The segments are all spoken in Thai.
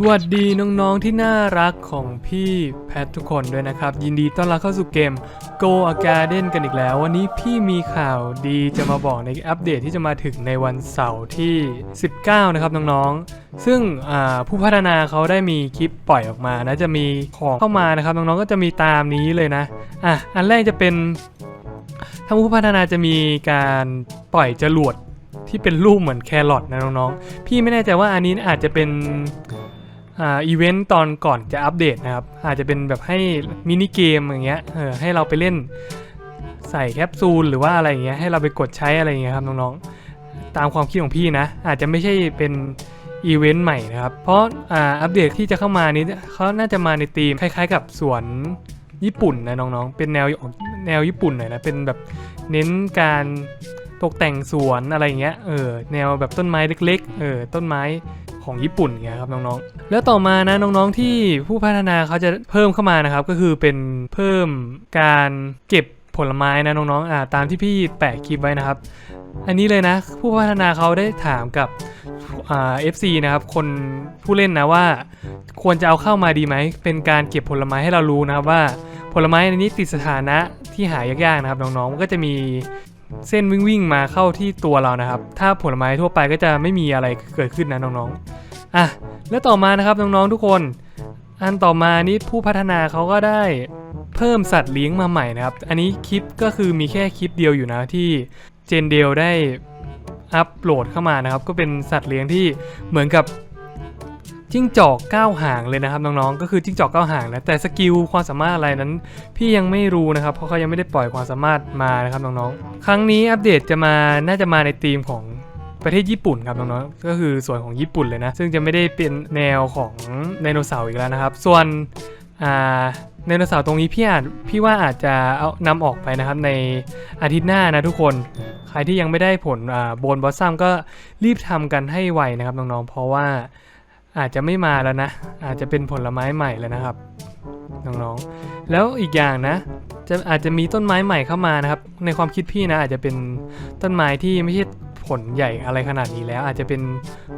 สวัสดีน้องๆที่น่ารักของพี่แพททุกคนด้วยนะครับ ยินดีต้อนรับเข้าสู่เกม Go a Garden กันอีกแล้ว วันนี้พี่มีข่าวดีจะมาบอกในอัปเดตที่จะมาถึงในวันเสาร์ที่ 19 นะครับน้องๆ ซึ่งผู้พัฒนาเขาได้มีคลิปปล่อยออกมานะจะมีของเข้ามานะครับ น้องๆก็จะมีตามนี้เลยนะอะอันแรกจะเป็นทางผู้พัฒนาจะมีการปล่อยจรวดที่เป็นรูปเหมือนแครอทนะน้องๆพี่ไม่แน่ใจว่าอันนี้อาจจะเป็น อ่าอีเวนต์ตอนก่อนจะอัปเดตนะครับ อาจจะเป็นแบบให้มินิเกมอย่างเงี้ยเออให้เราไปเล่นใส่แคปซูลหรือว่าอะไรอย่างเงี้ยให้เราไปกดใช้อะไรอย่างเงี้ยครับน้องๆ ตามความคิดของพี่นะ อาจจะไม่ใช่เป็นอีเวนต์ใหม่นะครับ เพราะอ่าอัปเดตที่จะเข้ามานี้เขาน่าจะมาในธีมคล้าย ๆ กับสวนญี่ปุ่นนะน้องๆ เป็นแนวแนวญี่ปุ่นหน่อยนะ เป็นแบบเน้นการ ตกแต่งสวนอะไรอย่างเงี้ย เออ แนวแบบต้นไม้เล็ก ๆ เออ ต้นไม้ของญี่ปุ่นเงี้ยครับน้องๆ แล้วต่อมานะน้องๆที่ผู้พัฒนาเขาจะเพิ่มเข้ามานะครับ ก็คือเป็นเพิ่มการเก็บผลไม้นะน้องๆ อ่า ตามที่พี่แปะคลิปไว้นะครับ อันนี้เลยนะ ผู้พัฒนาเขาได้ถามกับเอ่า FC นะครับ คนผู้เล่นนะว่า ควรจะเอาเข้ามาดีไหม เป็นการเก็บผลไม้ให้เรารู้นะครับว่าผลไม้ในนี้ติดสถานะที่หายากๆนะครับน้องๆก็จะมี เส้นวิ่งวิ่งมาเข้าที่ตัวเรานะครับ ถ้าผลไม้ทั่วไปก็จะไม่มีอะไรเกิดขึ้นนะน้องๆอะแล้วต่อมานะครับน้องๆทุกคน อันต่อมานี้ผู้พัฒนาเขาก็ได้เพิ่มสัตว์เลี้ยงมาใหม่นะครับ อันนี้คลิปก็คือมีแค่คลิปเดียวอยู่นะที่เจนเดลได้อัปโหลดเข้ามานะครับ ก็เป็นสัตว์เลี้ยงที่เหมือนกับ จิ้งจอกก้าวหางเลยนะครับน้องๆ ก็คือจิ้งจอกก้าวหางนะ แต่สกิลความสามารถอะไรนั้น พี่ยังไม่รู้นะครับ เพราะเขายังไม่ได้ปล่อยความสามารถมานะครับน้องๆ ครั้งนี้อัปเดตจะมาน่าจะมาในธีมของประเทศญี่ปุ่นครับน้องๆ ก็คือส่วนของญี่ปุ่นเลยนะ ซึ่งจะไม่ได้เป็นแนวของไดโนเสาร์อีกแล้วนะครับ ส่วนอ่าไดโนเสาร์ตรงนี้พี่อาจพี่ว่าอาจจะเอานำออกไปนะครับในอาทิตย์หน้านะทุกคน ใครที่ยังไม่ได้ผลอ่าโบนบอสซัมก็รีบทำกันให้ไวนะครับน้องๆ เพราะว่า อาจจะไม่มาแล้วนะ อาจจะเป็นผลไม้ใหม่แล้วนะครับน้องๆ แล้วอีกอย่างนะ จะอาจจะมีต้นไม้ใหม่เข้ามานะครับ ในความคิดพี่นะอาจจะเป็นต้นไม้ที่ไม่ใช่ผลใหญ่อะไรขนาดนี้แล้ว อาจจะเป็น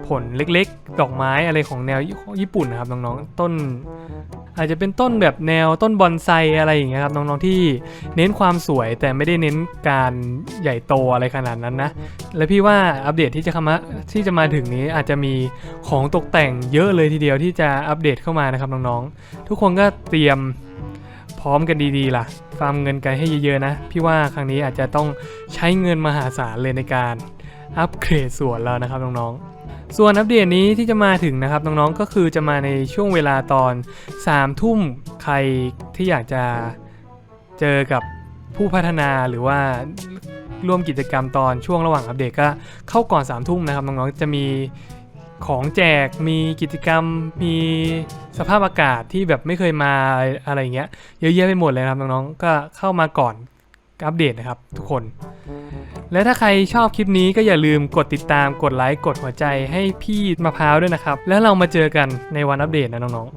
ผลเล็กๆ ดอกไม้อะไรของแนวญี่ปุ่นนะครับน้องๆ ต้น อาจจะเป็นต้นแบบแนวต้นบอนไซอะไรอย่างเงี้ยครับน้องๆที่เน้นความสวยแต่ไม่ได้เน้นการใหญ่โตอะไรขนาดนั้นนะและพี่ว่าอัปเดตที่จะเข้ามาที่จะมาถึงนี้อาจจะมีของตกแต่งเยอะเลยทีเดียวที่จะอัปเดตเข้ามานะครับน้องๆทุกคนก็เตรียมพร้อมกันดีๆล่ะฟาร์มเงินกันให้เยอะๆนะ พี่ว่าครั้งนี้อาจจะต้องใช้เงินมหาศาลเลยในการอัปเกรดสวนแล้วนะครับน้องๆ ส่วนอัปเดตนี้ที่จะมาถึงนะครับน้องๆก็คือจะมาในช่วงเวลาตอน3ทุ่มใครที่อยากจะเจอกับผู้พัฒนาหรือว่าร่วมกิจกรรมตอนช่วงระหว่างอัปเดตก็เข้าก่อน3ามทุ่มนะครับน้องๆจะมีของแจกมีกิจกรรม มีสภาพอากาศที่แบบไม่เคยมาอะไรเงี้ยเยอะแยะไปหมดเลยครับน้องๆก็เข้ามาก่อน อัปเดตนะครับทุกคน และถ้าใครชอบคลิปนี้ก็อย่าลืมกดติดตามกดไลค์กดหัวใจให้พี่มะพร้าวด้วยนะครับ แล้วเรามาเจอกันในวันอัปเดตนะน้องๆ